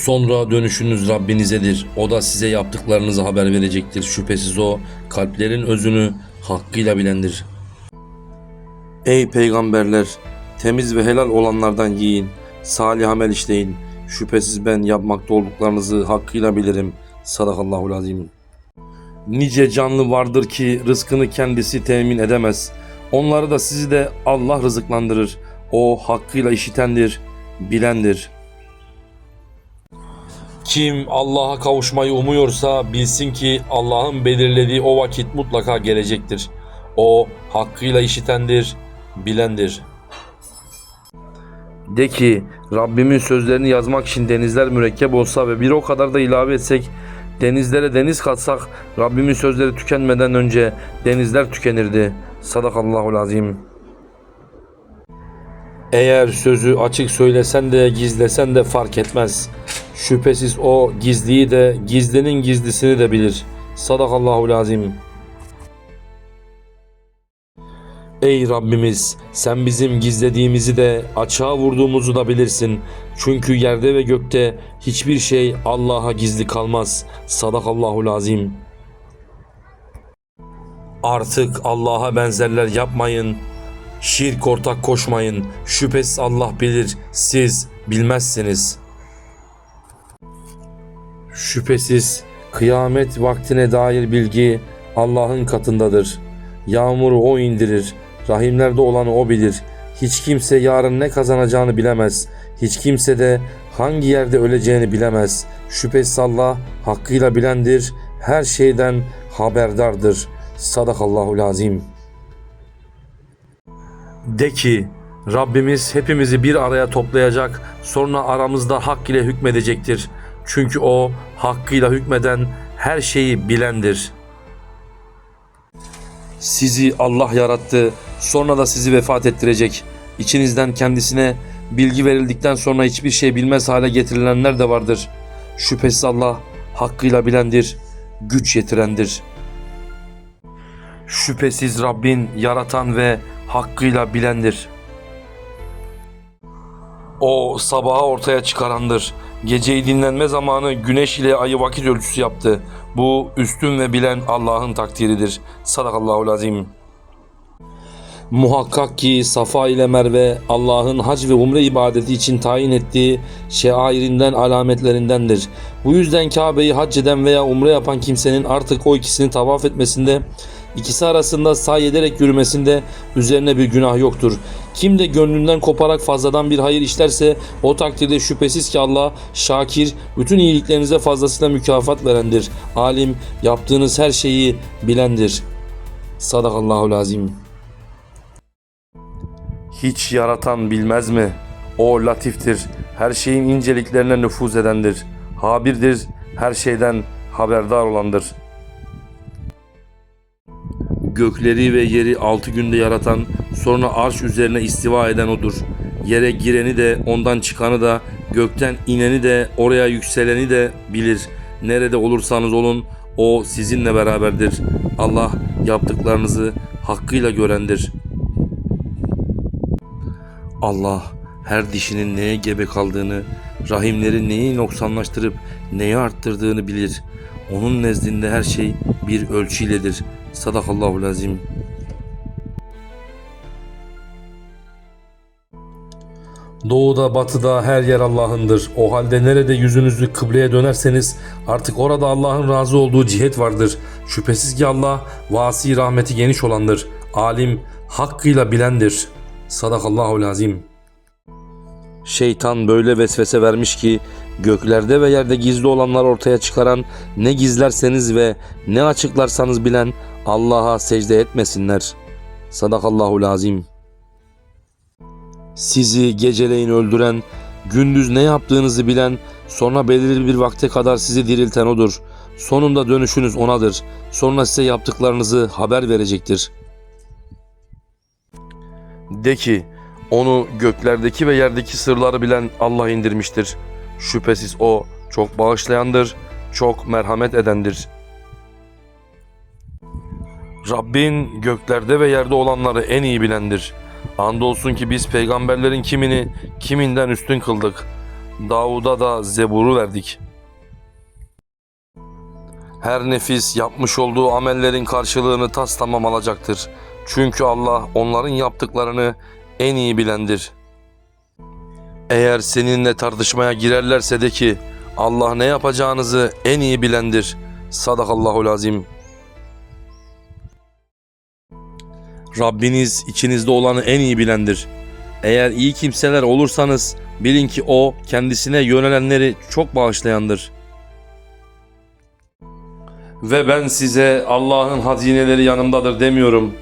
Sonra dönüşünüz Rabbinizedir. O da size yaptıklarınızı haber verecektir. Şüphesiz o kalplerin özünü hakkıyla bilendir. Ey peygamberler! Temiz ve helal olanlardan yiyin. Salih amel işleyin. Şüphesiz ben yapmakta olduklarınızı hakkıyla bilirim. Sadakallahul azim. Nice canlı vardır ki rızkını kendisi temin edemez. Onları da sizi de Allah rızıklandırır. O hakkıyla işitendir, bilendir. Kim Allah'a kavuşmayı umuyorsa bilsin ki Allah'ın belirlediği o vakit mutlaka gelecektir. O hakkıyla işitendir, bilendir. De ki Rabbimin sözlerini yazmak için denizler mürekkep olsa ve bir o kadar da ilave etsek denizlere deniz katsak Rabbimin sözleri tükenmeden önce denizler tükenirdi. Sadakallahul azim. Eğer sözü açık söylesen de gizlesen de fark etmez. Şüphesiz o gizliyi de gizlinin gizlisini de bilir. Sadakallahul azim. Ey Rabbimiz sen bizim gizlediğimizi de açığa vurduğumuzu da bilirsin. Çünkü yerde ve gökte hiçbir şey Allah'a gizli kalmaz. Sadakallahul azim. Artık Allah'a benzerler yapmayın. Şirk ortak koşmayın. Şüphesiz Allah bilir, siz bilmezsiniz. Şüphesiz kıyamet vaktine dair bilgi Allah'ın katındadır. Yağmuru O indirir. Rahimlerde olanı O bilir. Hiç kimse yarın ne kazanacağını bilemez. Hiç kimse de hangi yerde öleceğini bilemez. Şüphesiz Allah hakkıyla bilendir. Her şeyden haberdardır. Sadakallahul azim. De ki Rabbimiz hepimizi bir araya toplayacak sonra aramızda hak ile hükmedecektir. Çünkü o hakkıyla hükmeden her şeyi bilendir. Sizi Allah yarattı sonra da sizi vefat ettirecek. İçinizden kendisine bilgi verildikten sonra hiçbir şey bilmez hale getirilenler de vardır. Şüphesiz Allah hakkıyla bilendir, güç yetirendir. Şüphesiz Rabbin yaratan ve hakkıyla bilendir. O sabahı ortaya çıkarandır. Geceyi dinlenme zamanı güneş ile ayı vakit ölçüsü yaptı. Bu üstün ve bilen Allah'ın takdiridir. Sadakallahul azim. Muhakkak ki Safa ile Merve Allah'ın hac ve umre ibadeti için tayin ettiği şairinden alametlerindendir. Bu yüzden Kabe'yi hac eden veya umre yapan kimsenin artık o ikisini tavaf etmesinde İkisi arasında say ederek yürümesinde üzerine bir günah yoktur. Kim de gönlünden koparak fazladan bir hayır işlerse o takdirde şüphesiz ki Allah şakir, bütün iyiliklerinize fazlasıyla mükafat verendir. Alim, yaptığınız her şeyi bilendir. Sadakallahul azim. Hiç yaratan bilmez mi? O latiftir, her şeyin inceliklerine nüfuz edendir. Habirdir, her şeyden haberdar olandır. Gökleri ve yeri altı günde yaratan, sonra arş üzerine istiva eden odur. Yere gireni de, ondan çıkanı da, gökten ineni de, oraya yükseleni de bilir. Nerede olursanız olun, o sizinle beraberdir. Allah yaptıklarınızı hakkıyla görendir. Allah her dişinin neye gebe kaldığını, rahimleri neyi noksanlaştırıp neyi arttırdığını bilir. Onun nezdinde her şey bir ölçüyledir. Sadakallahul azim. Doğuda, batıda her yer Allah'ındır. O halde nerede yüzünüzü kıbleye dönerseniz artık orada Allah'ın razı olduğu cihet vardır. Şüphesiz ki Allah vasi rahmeti geniş olandır. Alim hakkıyla bilendir. Sadakallahul azim. Şeytan böyle vesvese vermiş ki göklerde ve yerde gizli olanlar ortaya çıkaran ne gizlerseniz ve ne açıklarsanız bilen Allah'a secde etmesinler. Sadakallahul azim. Sizi geceleyin öldüren, gündüz ne yaptığınızı bilen, sonra belirli bir vakte kadar sizi dirilten odur. Sonunda dönüşünüz onadır. Sonra size yaptıklarınızı haber verecektir. De ki, onu göklerdeki ve yerdeki sırları bilen Allah indirmiştir. Şüphesiz o çok bağışlayandır, çok merhamet edendir. Rabbin göklerde ve yerde olanları en iyi bilendir. Andolsun ki biz peygamberlerin kimini kiminden üstün kıldık. Davud'a da Zebur'u verdik. Her nefis yapmış olduğu amellerin karşılığını tas tamam alacaktır. Çünkü Allah onların yaptıklarını en iyi bilendir. Eğer seninle tartışmaya girerlerse de ki Allah ne yapacağınızı en iyi bilendir. Sadakallahul azim. Rabbiniz içinizde olanı en iyi bilendir. Eğer iyi kimseler olursanız bilin ki o kendisine yönelenleri çok bağışlayandır. Ve ben size Allah'ın hazineleri yanımdadır demiyorum.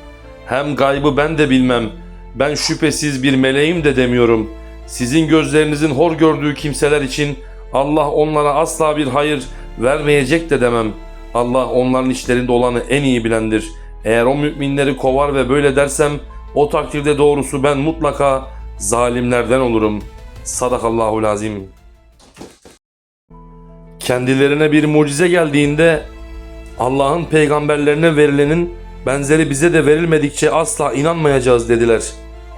Hem gaybı ben de bilmem. Ben şüphesiz bir meleğim de demiyorum. Sizin gözlerinizin hor gördüğü kimseler için Allah onlara asla bir hayır vermeyecek de demem. Allah onların içlerinde olanı en iyi bilendir. Eğer o müminleri kovar ve böyle dersem o takdirde doğrusu ben mutlaka zalimlerden olurum. Sadakallahul azim. Kendilerine bir mucize geldiğinde Allah'ın peygamberlerine verilenin benzeri bize de verilmedikçe asla inanmayacağız dediler.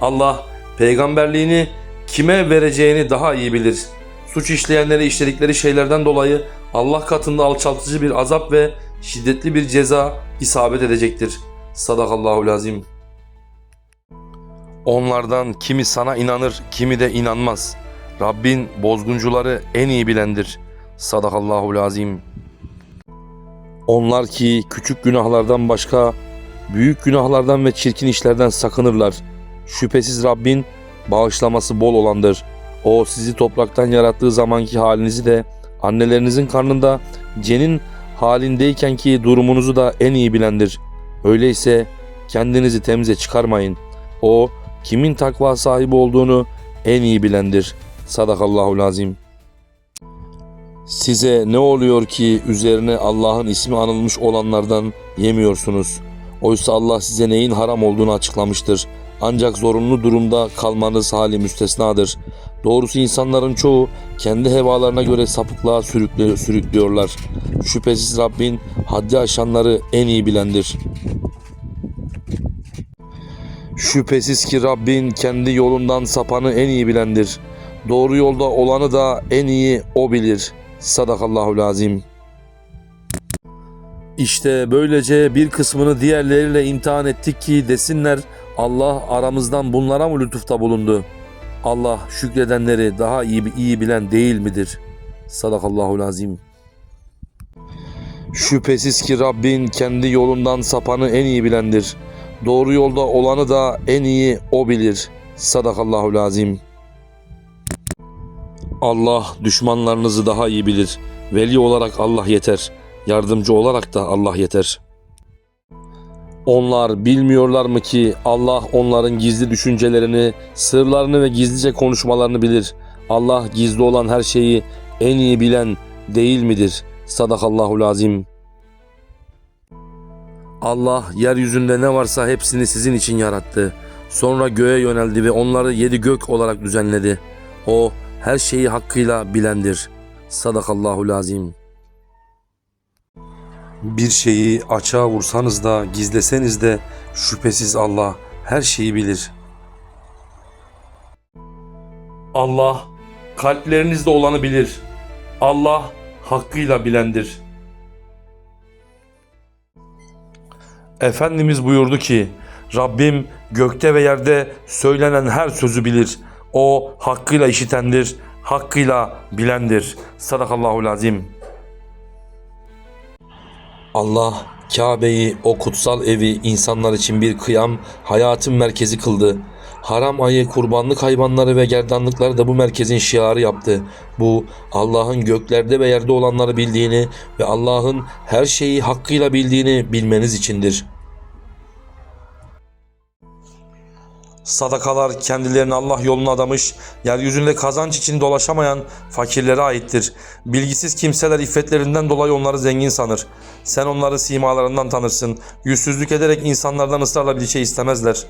Allah peygamberliğini kime vereceğini daha iyi bilir. Suç işleyenlere işledikleri şeylerden dolayı Allah katında alçaltıcı bir azap ve şiddetli bir ceza isabet edecektir. Sadakallahul azim. Onlardan kimi sana inanır, kimi de inanmaz. Rabbin bozguncuları en iyi bilendir. Sadakallahul azim. Onlar ki küçük günahlardan başka büyük günahlardan ve çirkin işlerden sakınırlar. Şüphesiz Rabbin bağışlaması bol olandır. O sizi topraktan yarattığı zamanki halinizi de annelerinizin karnında cenin halindeyken ki durumunuzu da en iyi bilendir. Öyleyse kendinizi temize çıkarmayın. O kimin takva sahibi olduğunu en iyi bilendir. Sadakallahul azim. Size ne oluyor ki üzerine Allah'ın ismi anılmış olanlardan yemiyorsunuz? Oysa Allah size neyin haram olduğunu açıklamıştır. Ancak zorunlu durumda kalmanız hali müstesnadır. Doğrusu insanların çoğu kendi hevalarına göre sapıklığa sürükle- sürüklüyorlar. Şüphesiz Rabbin haddi aşanları en iyi bilendir. Şüphesiz ki Rabbin kendi yolundan sapanı en iyi bilendir. Doğru yolda olanı da en iyi o bilir. Sadakallahul azim. İşte böylece bir kısmını diğerleriyle imtihan ettik ki desinler Allah aramızdan bunlara mı lütufta bulundu? Allah şükredenleri daha iyi iyi bilen değil midir? Sadakallahul azim. Şüphesiz ki Rabbin kendi yolundan sapanı en iyi bilendir. Doğru yolda olanı da en iyi o bilir. Sadakallahul azim. Allah düşmanlarınızı daha iyi bilir. Veli olarak Allah yeter. Yardımcı olarak da Allah yeter. Onlar bilmiyorlar mı ki Allah onların gizli düşüncelerini, sırlarını ve gizlice konuşmalarını bilir. Allah gizli olan her şeyi en iyi bilen değil midir? Sadakallahul azim. Allah yeryüzünde ne varsa hepsini sizin için yarattı. Sonra göğe yöneldi ve onları yedi gök olarak düzenledi. O her şeyi hakkıyla bilendir. Sadakallahul azim. Bir şeyi açığa vursanız da gizleseniz de şüphesiz Allah her şeyi bilir. Allah kalplerinizde olanı bilir. Allah hakkıyla bilendir. Efendimiz buyurdu ki Rabbim gökte ve yerde söylenen her sözü bilir. O hakkıyla işitendir, hakkıyla bilendir. Sadakallahul azim. Allah Kabe'yi o kutsal evi insanlar için bir kıyam, hayatın merkezi kıldı. Haram ayı kurbanlık hayvanları ve gerdanlıkları da bu merkezin şiarı yaptı. Bu Allah'ın göklerde ve yerde olanları bildiğini ve Allah'ın her şeyi hakkıyla bildiğini bilmeniz içindir. Sadakalar kendilerini Allah yoluna adamış, yeryüzünde kazanç için dolaşamayan fakirlere aittir. Bilgisiz kimseler iffetlerinden dolayı onları zengin sanır. Sen onları simalarından tanırsın. Yüzsüzlük ederek insanlardan ısrarla bir şey istemezler.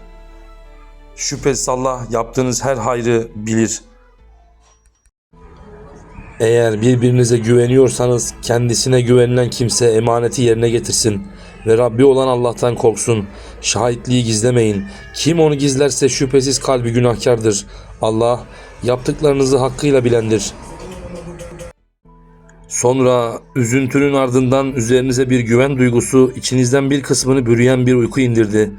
Şüphesiz Allah yaptığınız her hayrı bilir. Eğer birbirinize güveniyorsanız kendisine güvenilen kimse emaneti yerine getirsin ve Rabbi olan Allah'tan korksun. Şahitliği gizlemeyin. Kim onu gizlerse şüphesiz kalbi günahkardır. Allah yaptıklarınızı hakkıyla bilendir. Sonra üzüntünün ardından üzerinize bir güven duygusu, içinizden bir kısmını bürüyen bir uyku indirdi.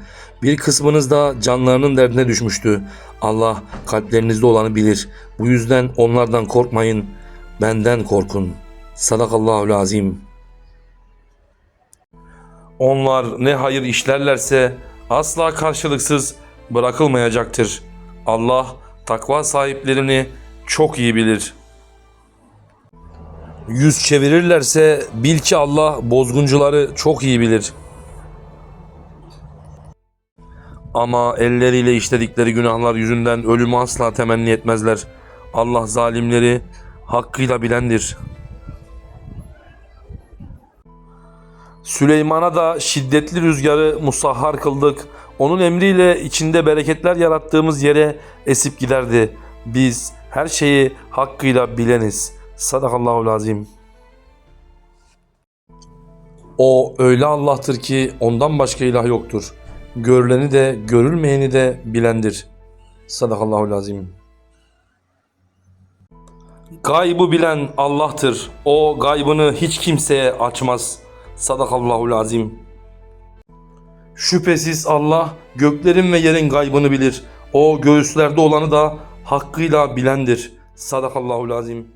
Bir kısmınız da canlarının derdine düşmüştü. Allah kalplerinizde olanı bilir. Bu yüzden onlardan korkmayın, benden korkun. Sadakallahu azim. Onlar ne hayır işlerlerse asla karşılıksız bırakılmayacaktır. Allah takva sahiplerini çok iyi bilir. Yüz çevirirlerse bil ki Allah bozguncuları çok iyi bilir. Ama elleriyle işledikleri günahlar yüzünden ölümü asla temenni etmezler. Allah zalimleri hakkıyla bilendir. Süleyman'a da şiddetli rüzgarı musahhar kıldık. Onun emriyle içinde bereketler yarattığımız yere esip giderdi. Biz her şeyi hakkıyla bileniz. Sadakallahu azim. O öyle Allah'tır ki ondan başka ilah yoktur. Görüleni de görülmeyeni de bilendir. Sadakallahu azim. Gaybı bilen Allah'tır. O gaybını hiç kimseye açmaz. Sadakallahu azim. Şüphesiz Allah göklerin ve yerin gaybını bilir. O göğüslerde olanı da hakkıyla bilendir. Sadakallahu azim.